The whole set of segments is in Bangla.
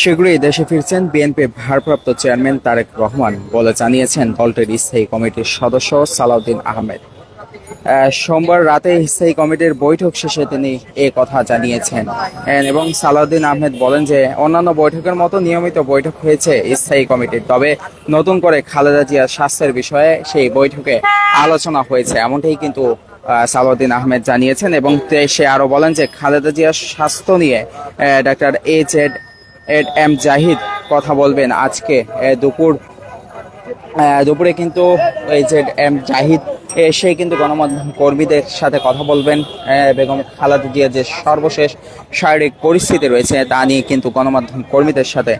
শীঘ্রই দেশে ফিরছেন বিএনপি ভারপ্রাপ্ত চেয়ারম্যান তারেক রহমান বলে জানিয়েছেন দলটির স্থায়ী কমিটির সদস্য সালাউদ্দিন আহমেদ। সোমবার রাতে স্থায়ী কমিটির বৈঠক শেষে তিনি এ কথা জানিয়েছেন। এবং সালাউদ্দিন আহমেদ বলেন যে, অন্যান্য বৈঠকের মতো নিয়মিত বৈঠক হয়েছে স্থায়ী কমিটির। তবে নতুন করে খালেদা জিয়ার স্বাস্থ্যের বিষয়ে সেই বৈঠকে আলোচনা হয়েছে, এমনটাই কিন্তু সালাউদ্দিন আহমেদ জানিয়েছেন এবং সে আরও বলেন যে খালেদা জিয়ার স্বাস্থ্য নিয়ে ডাক্তার এইচ এড এড এম জাহিদ কথা বলবেন আজকে দুপুর দুপুরে কিন্তু এইচ এড এম জাহিদ এ, সে কিন্তু গণমাধ্যম কর্মীদের সাথে কথা বলবেন। বেগম খালেদা জিয়ার যে সর্বশেষ শারীরিক পরিস্থিতি রয়েছে তা নিয়ে কিন্তু গণমাধ্যম কর্মীদের সাথে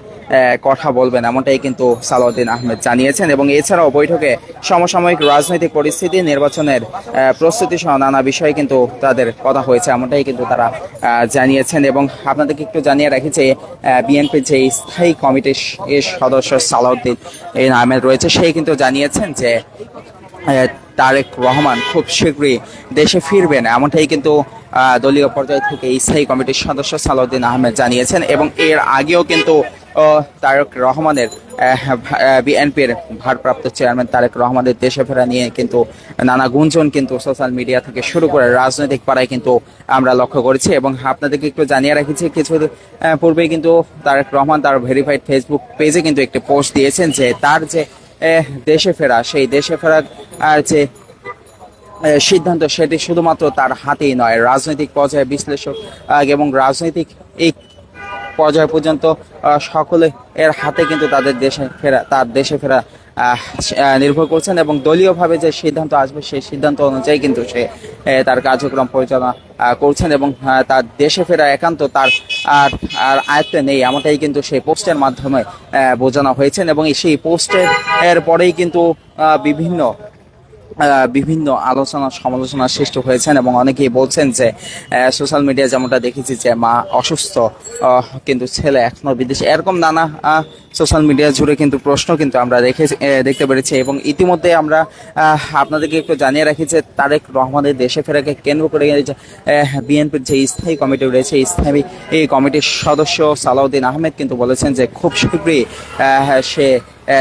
কথা বলবেন এমনটাই কিন্তু সালাউদ্দিন আহমেদ জানিয়েছেন। এবং এছাড়াও বৈঠকে সমসাময়িক রাজনৈতিক পরিস্থিতি নির্বাচনের প্রস্তুতি সহ নানা বিষয়ে কিন্তু তাদের কথা হয়েছে এমনটাই কিন্তু তারা জানিয়েছেন। এবং আপনাদেরকে একটু জানিয়ে রাখি যে বিএনপির যে স্থায়ী কমিটির সদস্য সালাউদ্দিন আহমেদ রয়েছে সেই কিন্তু জানিয়েছেন যে তারেক রহমান খুব শীঘ্রই দেশে ফিরবেন। এমনটাই কিন্তু দলীয় পর্যায় থেকে স্থায়ী কমিটির সদস্য সালাউদ্দিন আহমেদ জানিয়েছেন এবং এর আগেও কিন্তু তারেক রহমানের বিএনপির ভারপ্রাপ্ত চেয়ারম্যান তারেক রহমানের দেশে ফেরা নিয়ে কিন্তু নানা গুঞ্জন কিন্তু সোশ্যাল মিডিয়া থেকে শুরু করে রাজনৈতিক পাড়ায় কিন্তু আমরা লক্ষ্য করেছি এবং আপনাদেরকে একটু জানিয়ে রাখছি, কিছু পূর্বেই কিন্তু তারেক রহমান তার ভেরিফাইড ফেসবুক পেজে কিন্তু একটি পোস্ট দিয়েছেন যে তার যে দেশে ফেরা, সেই দেশে ফেরার যে সিদ্ধান্ত সেটি শুধুমাত্র তার হাতেই নয়। রাজনৈতিক পর্যায়ে বিশ্লেষক এবং রাজনৈতিক এই পর্যায় পর্যন্ত সকলে এর হাতে কিন্তু তাদের দেশে ফেরা, তার দেশে ফেরা নির্ভর করছেন এবং দলীয়ভাবে যে সিদ্ধান্ত আসবে, সেই সিদ্ধান্ত অনুযায়ী কিন্তু সে তার কার্যক্রম পরিচালনা করছেন এবং তার দেশে ফেরা একান্ত তার আর আর আয়ত্তে নেই, এমনটাই কিন্তু সেই পোস্টের মাধ্যমে বোঝানো হয়েছেন এবং সেই পোস্টের পরেই কিন্তু বিভিন্ন বিভিন্ন আলোচনা, সমালোচনা সৃষ্টি হয়েছেন এবং অনেকেই বলছেন যে সোশ্যাল মিডিয়া যেমনটা দেখেছি যে মা অসুস্থ কিন্তু ছেলে এখনও বিদেশে। এরকম নানা সোশ্যাল মিডিয়া জুড়ে কিন্তু প্রশ্ন কিন্তু আমরা দেখে দেখতে পেরেছি এবং ইতিমধ্যে আমরা আপনাদেরকে একটু জানিয়ে রাখি যে তারেক রহমানের দেশে ফেরাকে কেন্দ্র করে বিএনপির যে স্থায়ী কমিটি রয়েছে স্থায়ী, এই কমিটির সদস্য সালাউদ্দিন আহমেদ কিন্তু বলেছেন যে খুব শীঘ্রই সে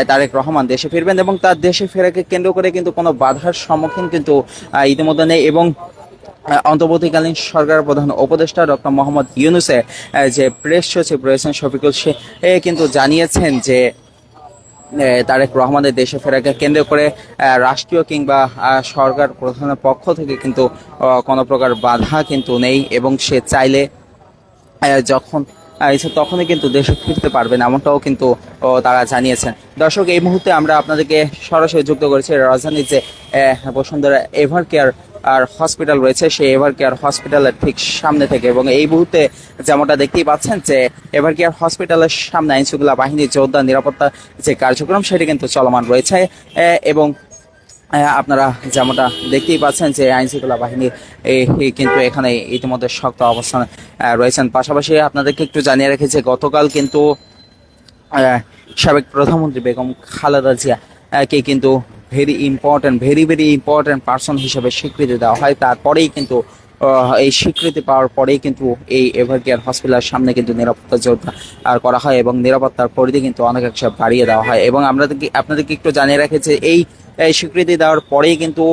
তারেক রহমান দেশে ফিরবেন এবং তার দেশে ফেরাকে কেন্দ্র করে কিন্তু কোনো বাধার সম্মুখীন কিন্তু ইতিমধ্যে নেই এবং অন্তর্বর্তীকালীন সরকার প্রধান উপদেষ্টা ডক্টর মোহাম্মদ ইউনুসের যে প্রেস সচিব রয়েছেন শফিকুল, সে কিন্তু জানিয়েছেন যে তারেক রহমানের দেশে ফেরাকে কেন্দ্র করে রাষ্ট্রীয় কিংবা সরকার প্রধানের পক্ষ থেকে কিন্তু কোনো প্রকার বাধা কিন্তু নেই এবং সে চাইলে যখন ইচ্ছা তখনই কিন্তু দেশে ফিরতে পারবেন এমনটাও কিন্তু তারা জানিয়েছেন। দর্শক, এই মুহূর্তে আমরা আপনাদেরকে সরাসরি যুক্ত করেছি রাজধানীর যে বসুন্ধরা এভার কেয়ার আর হসপিটাল রয়েছে, সেই এভার কেয়ার হসপিটালের ঠিক সামনে থেকে। এবং এই মুহূর্তে যেমনটা দেখতেই পাচ্ছেন যে এভার কেয়ার হসপিটালের সামনে আইনশৃঙ্খলা বাহিনীর জোরদার নিরাপত্তা যে কার্যক্রম, সেটি কিন্তু চলমান রয়েছে। এবং আপনারা যেমনটা দেখতেই পাচ্ছেন যে আইন শৃঙ্খলা বাহিনী এই- এই কিন্তু এখানে ইতিমধ্যে শক্ত অবস্থান রয়েছেন। পাশাপাশি আপনাদেরকে একটু জানিয়ে রেখেছি গতকাল কিন্তু সাবেক প্রধানমন্ত্রী বেগম খালেদা জিয়া কে কিন্তু very important very very important person হিসেবে স্বীকৃতি দেওয়া হয়। তারপরেই কিন্তু এই স্বীকৃতি পাওয়ার পরেই কিন্তু এই এভার কেয়ার হসপিটালের সামনে কিন্তু নিরাপত্তা জোরদার করা হয় এবং নিরাপত্তার পরিধি কিন্তু অনেক অনেকাংশে বাড়িয়ে দেওয়া হয়। এবং আমরা আপনাদেরকে একটু জানিয়ে রাখি যে এই এই স্বীকৃতি দেওয়ার পরেই কিন্তু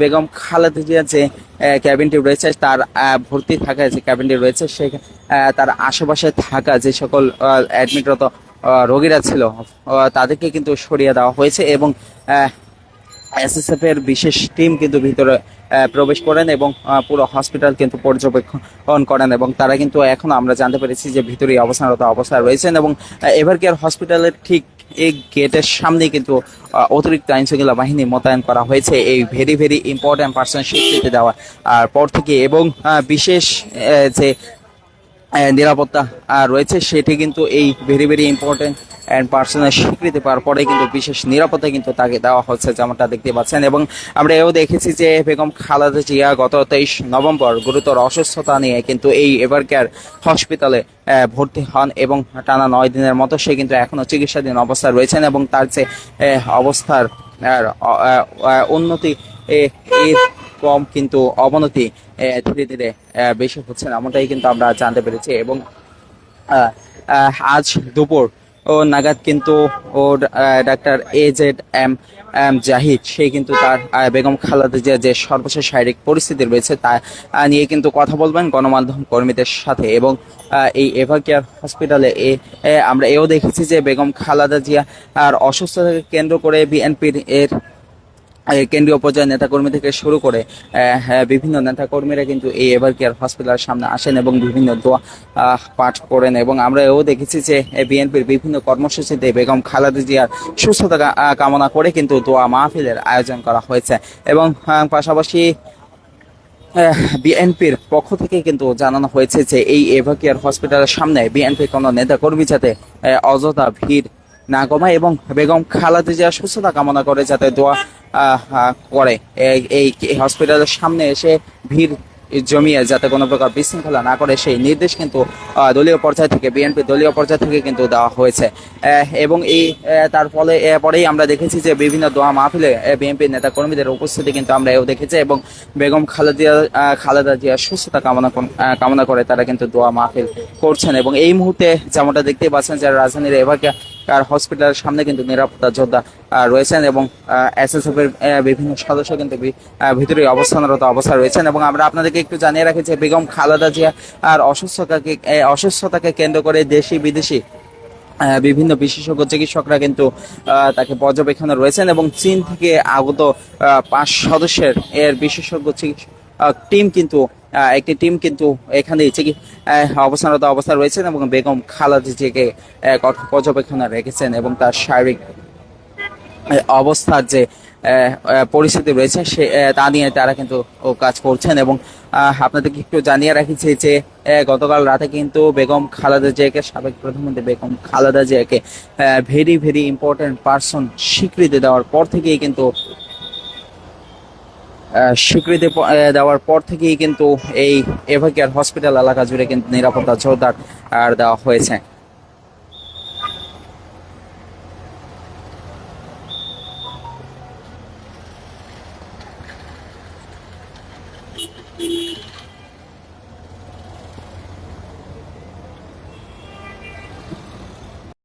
বেগম খালেদ যে ক্যাবিনটি রয়েছে, তার ভর্তি থাকা যে ক্যাবিনটি রয়েছে, সে তার আশেপাশে থাকা যে সকল অ্যাডমিটরত রোগীরা ছিল তাদেরকে কিন্তু সরিয়ে দেওয়া হয়েছে এবং এসএসএফ এর বিশেষ টিম কিন্তু ভিতরে প্রবেশ করেন এবং পুরো হসপিটাল কিন্তু পর্যবেক্ষণ করেন এবং তারা কিন্তু এখন আমরা জানতে পেরেছি যে ভিতরে অবস্থানরত অবস্থায় রয়েছেন এবং এভার কেয়ার হসপিটালের ঠিক এই গেটের সামনে কিন্তু অতিরিক্ত আইন শৃঙ্খলা বাহিনী মোতায়েন করা হয়েছে। এই ভেরি ভেরি ইম্পর্ট্যান্ট পার্সন স্বীকৃতি দেওয়া আর পর থেকে এবং বিশেষ যে নিরাপত্তা রয়েছে সেটি কিন্তু এই very very important and personal স্বীকৃতি পাওয়ার পরে কিন্তু বিশেষ নিরাপত্তা কিন্তু তাকে দেওয়া হচ্ছে, যেমনটা দেখতে পাচ্ছেন। এবং আমরা এও দেখেছি যে বেগম খালেদা জিয়া গত তেইশ নভেম্বর গুরুতর অসুস্থতা নিয়ে কিন্তু এই এভার কেয়ার হসপিটালে ভর্তি হন এবং টানা নয় দিনের মতো সে কিন্তু এখনও চিকিৎসাধীন অবস্থায় রয়েছেন এবং তার যে অবস্থার উন্নতি কম কিন্তু অবনতি ধীরে ধীরে বেশি হচ্ছে এমনটাই কিন্তু আমরা জানতে পেরেছি। এবং আজ দুপুর ও নাগাদ কিন্তু ও doctor A Z M M Zahid, সে কিন্তু তার বেগম খালেদা জিয়া যে সর্বশেষ শারীরিক পরিস্থিতি রয়েছে তা নিয়ে কিন্তু কথা বলবেন গণমাধ্যম কর্মীদের সাথে এবং এই এভার কেয়ার হসপিটালে এ আমরা এও দেখেছি যে বেগম খালাদা জিয়া আর অসুস্থতাকে কেন্দ্র করে বিএনপির এর কেন্দ্রীয় পর্যায়ের নেতাকর্মী থেকে শুরু করে হ্যাঁ, বিভিন্ন নেতাকর্মীরা কিন্তু এই এভার কেয়ার হসপিটালের সামনে আসেন এবং বিভিন্ন দোয়া পাঠ করেন এবং আমরা এও দেখেছি যে বিএনপির বিভিন্ন কর্মসূচিতে বেগম খালেদা জিয়ার সুস্থতা কামনা করে কিন্তু দোয়া মাহফিলের আয়োজন করা হয়েছে এবং পাশাপাশি বিএনপির পক্ষ থেকে কিন্তু জানানো হয়েছে যে এই এভাকিয়ার হসপিটালের সামনে বিএনপির কোনো নেতাকর্মী যাতে অযথা ভিড় না কমায় এবং বেগম খালেদা জিয়ার সুস্থতা কামনা করে যাতে দোয়া করে। এই- হসপিটালের সামনে এসে ভিড় জমিয়ে যাতে কোনো প্রকার বিশৃঙ্খলা না করে সেই নির্দেশ কিন্তু দলীয় পর্যায় থেকে বিএনপি দলীয় পর্যায় থেকে কিন্তু দেওয়া হয়েছে। এবং এই তার ফলে পরেই আমরা দেখেছি যে বিভিন্ন দোয়া মাহফিলে বিএনপি নেতা কর্মীদের উপস্থিতি কিন্তু আমরা এও দেখেছি এবং বেগম খালেদা আহ, খালেদা জিয়ার সুস্থতা কামনা কামনা করে তারা কিন্তু দোয়া মাহফিল করছেন। এবং এই মুহূর্তে যেমনটা দেখতে পাচ্ছেন যে রাজধানীর এভাকে আর হসপিটালের সামনে কিন্তু নিরাপত্তা যোদ্ধা রয়েছেন এবং এসএসএফ এর বিভিন্ন সদস্য কিন্তু ভিতরে অবস্থানরত অবস্থা রয়েছেন এবং আমরা আপনাদেরকে একটু জানিয়ে রাখি যে বেগম খালেদা জিয়া আর অসুস্থতাকে অসুস্থতাকে কেন্দ্র করে দেশি বিদেশি বিভিন্ন বিশেষজ্ঞ চিকিৎসকরা কিন্তু তাকে পর্যবেক্ষণে রয়েছেন এবং চীন থেকে আগত পাঁচ সদস্যের, এর বিশেষজ্ঞ চিকিৎসক টিম কিন্তু একটি টিম কিন্তু এখানে অবস্থানরত অবস্থা রয়েছেন এবং বেগম খালেদা জিয়াকে আহ, কঠোর পর্যবেক্ষণে রেখেছেন এবং তার শারীরিক অবস্থার যে পরিস্থিতি রয়েছে সে তা নিয়ে তারা কিন্তু কাজ করছেন এবং আপনাদেরকে একটু জানিয়ে রাখছি যে গতকাল রাতে কিন্তু বেগম খালেদা জিয়াকে সাবেক প্রধানমন্ত্রী বেগম খালেদা জিয়াকে ভেরি ভেরি ইম্পর্টেন্ট পার্সন স্বীকৃতি দেওয়ার পর থেকেই কিন্তু স্বীকৃতি দেওয়ার পর থেকেই কিন্তু এই এভাকেয়ার হসপিটাল এলাকা জুড়ে কিন্তু নিরাপত্তা জোরদার আর দেওয়া হয়েছে।